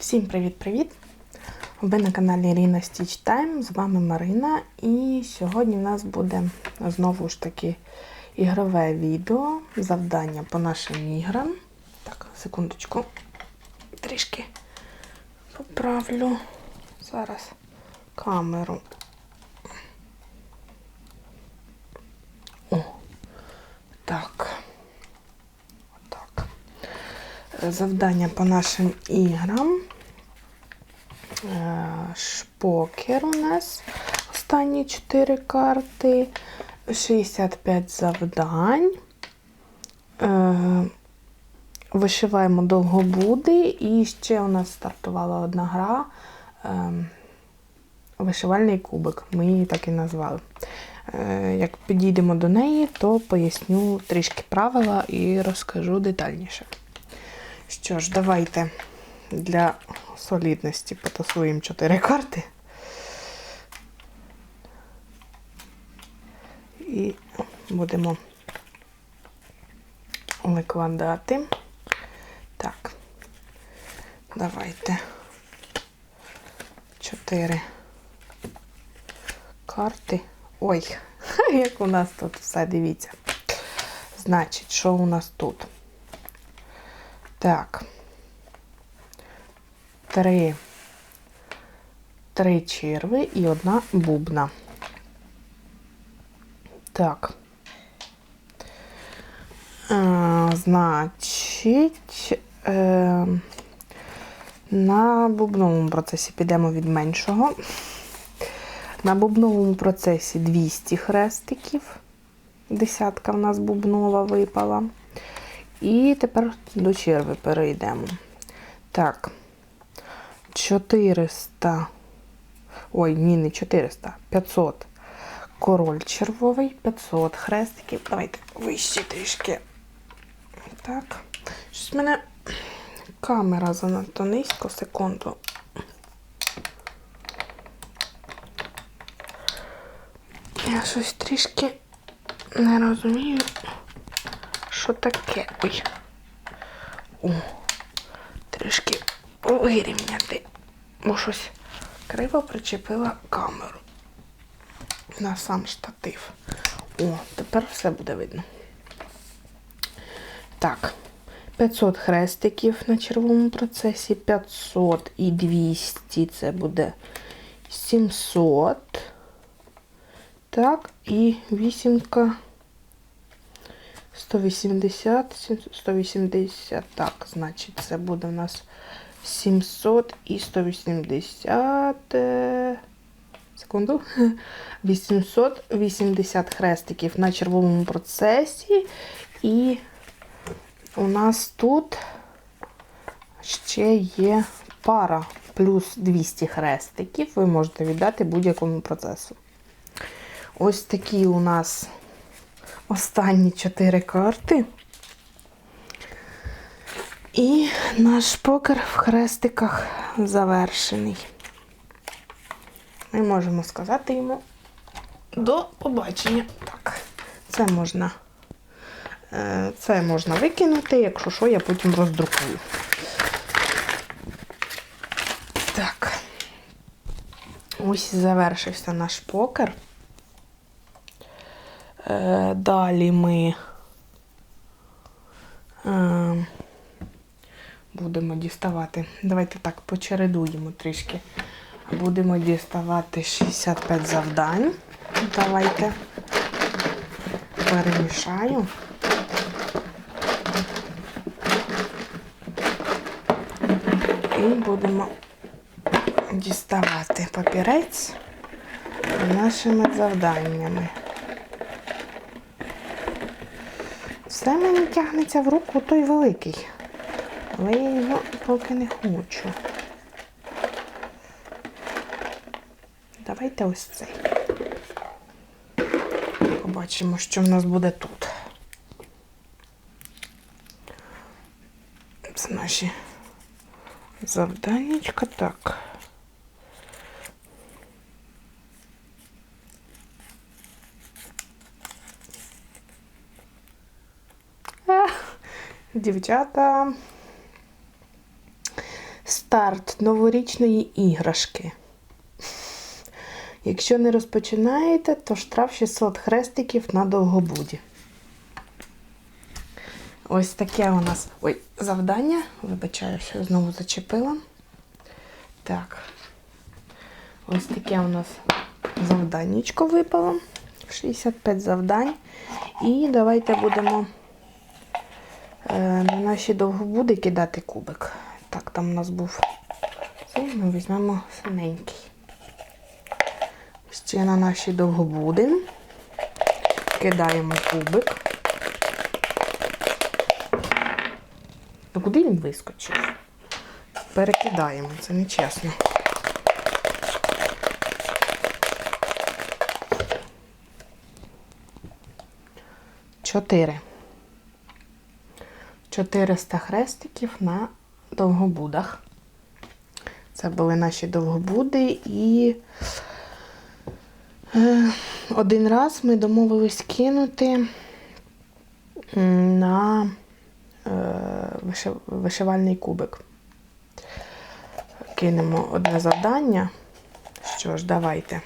Всім привіт-привіт! Ви на каналі Irina Stitch Time, з вами Марина. І сьогодні в нас буде знову ж таки ігрове відео, завдання по нашим іграм. Так, секундочку, трішки поправлю зараз камеру. О, так. Завдання по нашим іграм. Шпокер у нас останні 4 карти, 65 завдань. Е, Вишиваємо довгобуди, і ще у нас стартувала одна гра е, Вишивальний кубик. Ми її так і назвали. Е, Як підійдемо до неї, то поясню трішки правила і розкажу детальніше. Що ж, давайте для солідності потасуємо 4 карти. І будемо викладати. Так, давайте 4 карти. Ой, як у нас тут все, дивіться. Значить, що у нас тут? Так. Три. Три черви і одна бубна. Так. Е, значить, е, на бубновому процесі підемо від меншого. На бубновому процесі 200 хрестиків. Десятка в нас бубнова випала. І тепер до черви перейдемо. Так, 400. Ой, ні, не 400, 500. Король червовий, 500 хрестиків. Давайте вище трішки. Так. Щось в мене камера занадто низько, секунду. Я щось трішки не розумію, що таке. Ой. О, трішки вирівняти. Бо щось криво причепила камеру на сам штатив. О, тепер все буде видно. Так, 500 хрестиків на червоному процесі, 500 і 200 це буде 700. Так, і вісімка 180, 180, так, значить, це буде у нас 700 і 180. е, Секунду. 880 хрестиків на червоному процесі. І у нас тут ще є пара плюс 200 хрестиків. Ви можете віддати будь-якому процесу. Ось такі у нас останні 4 карти. І наш покер в хрестиках завершений. Ми можемо сказати йому до побачення. Так, це можна, е, це можна викинути, якщо що, я потім роздрукую. Так, ось завершився наш покер. Е, Далі ми будемо діставати. Давайте так почередуємо трішки. Будемо діставати 65 завдань. Давайте перемішаю. І будемо діставати папірець нашими завданнями. Все мені тягнеться в руку той великий. Але я його поки не хочу. Давайте ось цей. Побачимо, що в нас буде тут. Це наші завданнячка. Так. Дівчата Старт новорічної іграшки. Якщо не розпочинаєте, то штраф 600 хрестиків на довгобуді. Ось таке у нас ой, завдання. Вибачаю, що знову зачепила. Так. Ось таке у нас завданнячко випало. 65 завдань. І давайте будемо е, на наші довгобуди кидати кубик. Так, там у нас був цей, ми візьмемо синенький. Ще на наші довгобуди. Кидаємо кубик. Ну куди він вискочив? Перекидаємо, це нечесно. Чотири. 400 хрестиків на довгобудах. Це були наші довгобуди і е, один раз ми домовились кинути на е, вишивальний кубик. Кинемо одне завдання. Що ж, давайте.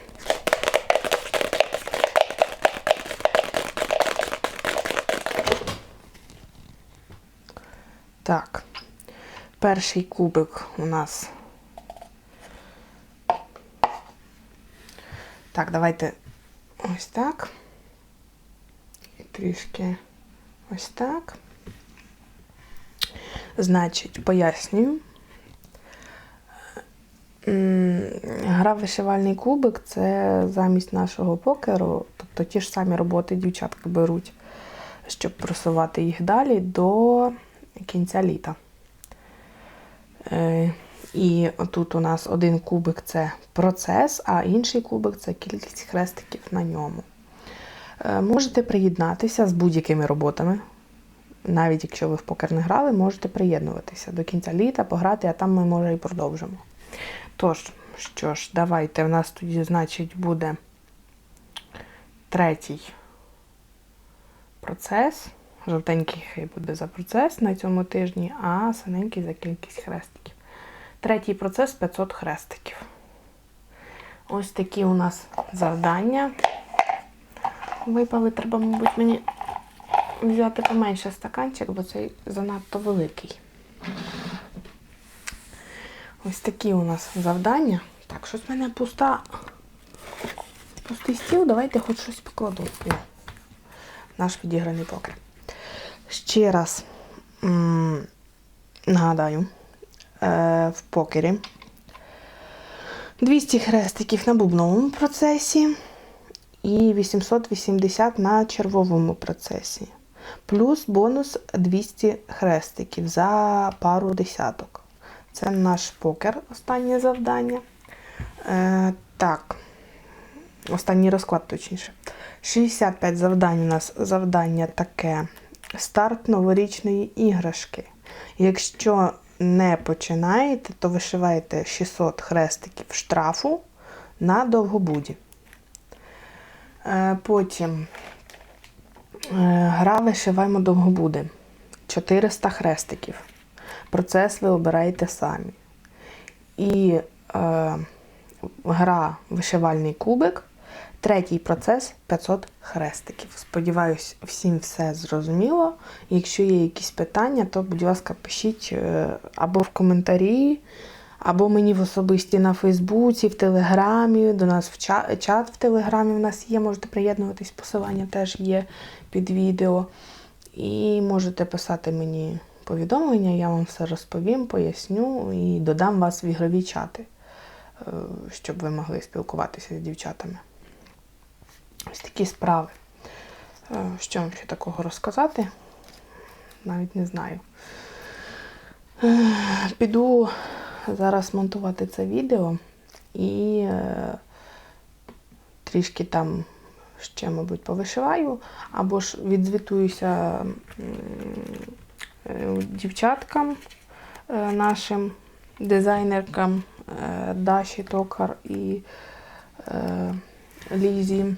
Так. Перший кубик у нас. Так, давайте ось так. І трішки ось так. Значить, пояснюю. Гра вишивальний кубик це замість нашого покеру, тобто ті ж самі роботи дівчатка беруть, щоб просувати їх далі до кінця літа. Е, І тут у нас один кубик це процес, а інший кубик це кількість хрестиків на ньому. Е, Можете приєднатися з будь-якими роботами. Навіть якщо ви в покер не грали, можете приєднуватися до кінця літа, пограти, а там ми, може, і продовжимо. Тож, що ж, давайте, у нас тоді, значить, буде третій процес. Жовтенький хай буде за процес на цьому тижні, а синенький за кількість хрестиків. Третій процес 500 хрестиків. Ось такі у нас завдання. Випали, треба, мабуть, мені взяти поменше стаканчик, бо цей занадто великий. Ось такі у нас завдання. Так, щось в мене пуста. Пустий стіл, давайте хоч щось покладу. Наш відіграний покер. Ще раз нагадаю, е, в покері 200 хрестиків на бубновому процесі і 880 на червовому процесі. Плюс бонус 200 хрестиків за пару десяток. Це наш покер, останнє завдання. Е, так, останній розклад точніше. 65 завдань у нас завдання таке. Старт новорічної іграшки. Якщо не починаєте, то вишиваєте 600 хрестиків штрафу на довгобуді. Е, Потім е, гра вишиваємо довгобуди. 400 хрестиків. Процес ви обираєте самі. І е, гра вишивальний кубик. Третій процес 500 хрестиків. Сподіваюсь, всім все зрозуміло. Якщо є якісь питання, то, будь ласка, пишіть е, або в коментарі, або мені в особисті на Фейсбуці, в Телеграмі. До нас в чат, в Телеграмі в нас є. Можете приєднуватись, посилання теж є під відео. І можете писати мені повідомлення, я вам все розповім, поясню і додам вас в ігрові чати, е, щоб ви могли спілкуватися з дівчатами. Ось такі справи. Е, Що вам ще такого розказати? Навіть не знаю. Е, Піду зараз монтувати це відео і е, трішки там ще, мабуть, повишиваю, або ж відзвітуюся дівчаткам нашим дизайнеркам Даші Токар і Лізі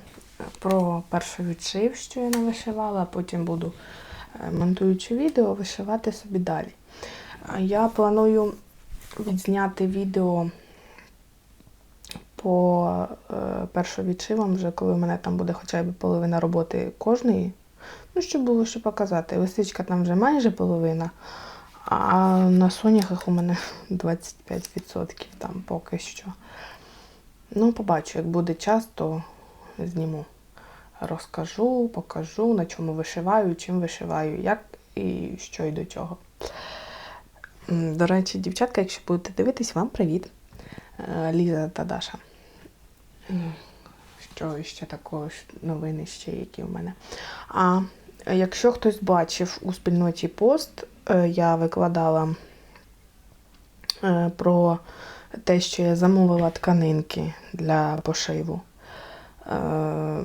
про перший відшив, що я навишивала, а потім буду, е, монтуючи відео, вишивати собі далі. Я планую відзняти відео по е, першовідшивам, вже коли в мене там буде хоча б половина роботи кожної. Ну, щоб було що показати. Лисичка там вже майже половина, а на соняхах у мене 25% там поки що. Ну, побачу, як буде час, то зніму. Розкажу, покажу, на чому вишиваю, чим вишиваю, як і що і до чого. До речі, дівчатка, якщо будете дивитись, вам привіт. Е, Ліза та Даша. Що ще такого новини ще які в мене. А якщо хтось бачив у спільноті пост, е, я викладала е, про те, що я замовила тканинки для пошиву. Е,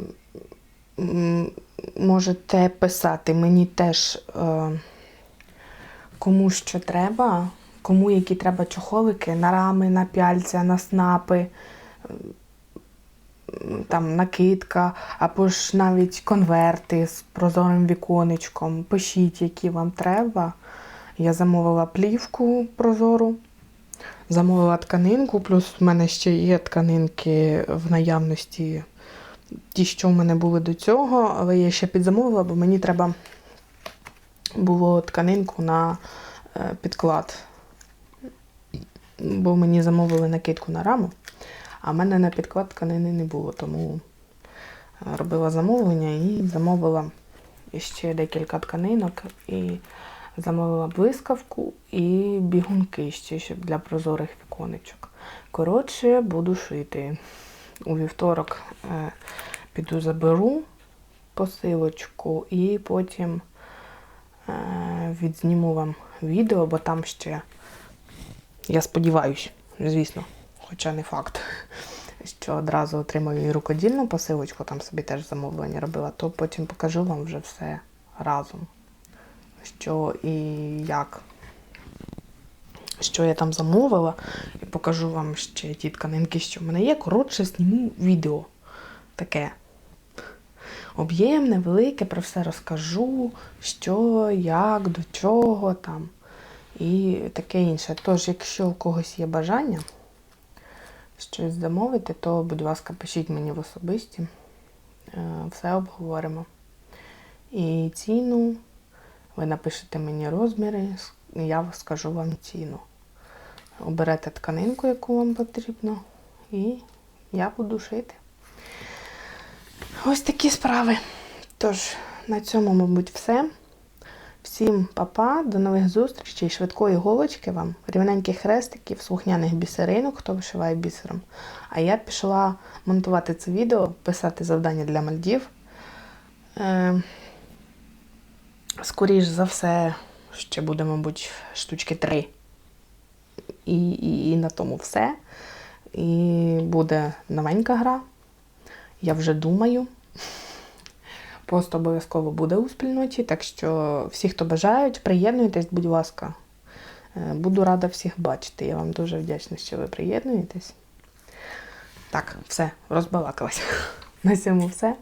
Можете писати мені теж е, кому що треба, кому які треба чохолики на рами, на пяльця, на снапи, там накидка, або ж навіть конверти з прозорим віконечком. Пишіть, які вам треба. Я замовила плівку прозору, замовила тканинку, плюс в мене ще є тканинки в наявності. Ті, що в мене були до цього, але я ще підзамовила, бо мені треба було тканинку на е, підклад. Бо мені замовили накидку на раму, а в мене на підклад тканини не було, тому е, робила замовлення і замовила ще декілька тканинок і замовила блискавку і бігунки ще щоб для прозорих віконечок. Коротше, буду шити. У вівторок е, піду заберу посилочку і потім е, відзніму вам відео, бо там ще, я сподіваюся, звісно, хоча не факт, що одразу отримаю і рукодільну посилочку, там собі теж замовлення робила, то потім покажу вам вже все разом. Що і як. Що я там замовила, і покажу вам ще ті тканинки, що в мене є. Коротше, зніму відео таке об'ємне, велике, про все розкажу, що, як, до чого там і таке інше. Тож, якщо у когось є бажання щось замовити, то, будь ласка, пишіть мені в особисті, Е, все обговоримо. І ціну, ви напишете мені розміри, я скажу вам ціну. Оберете тканинку, яку вам потрібно, і я буду шити. Ось такі справи. Тож, на цьому, мабуть, все. Всім па-па, до нових зустрічей, швидкої голочки вам, рівненьких хрестиків, слухняних бісеринок, хто вишиває бісером. А я пішла монтувати це відео, писати завдання для Мальдів. Е, скоріш за все, ще буде, мабуть, штучки три. І, і, і на тому все. І буде новенька гра. Я вже думаю. Пост обов'язково буде у спільноті, так що всі, хто бажають, приєднуйтесь, будь ласка. Е, Буду рада всіх бачити. Я вам дуже вдячна, що ви приєднуєтесь. Так, все, розбалакалась. На цьому все.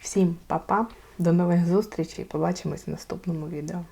Всім па-па, до нових зустрічей. Побачимось в наступному відео.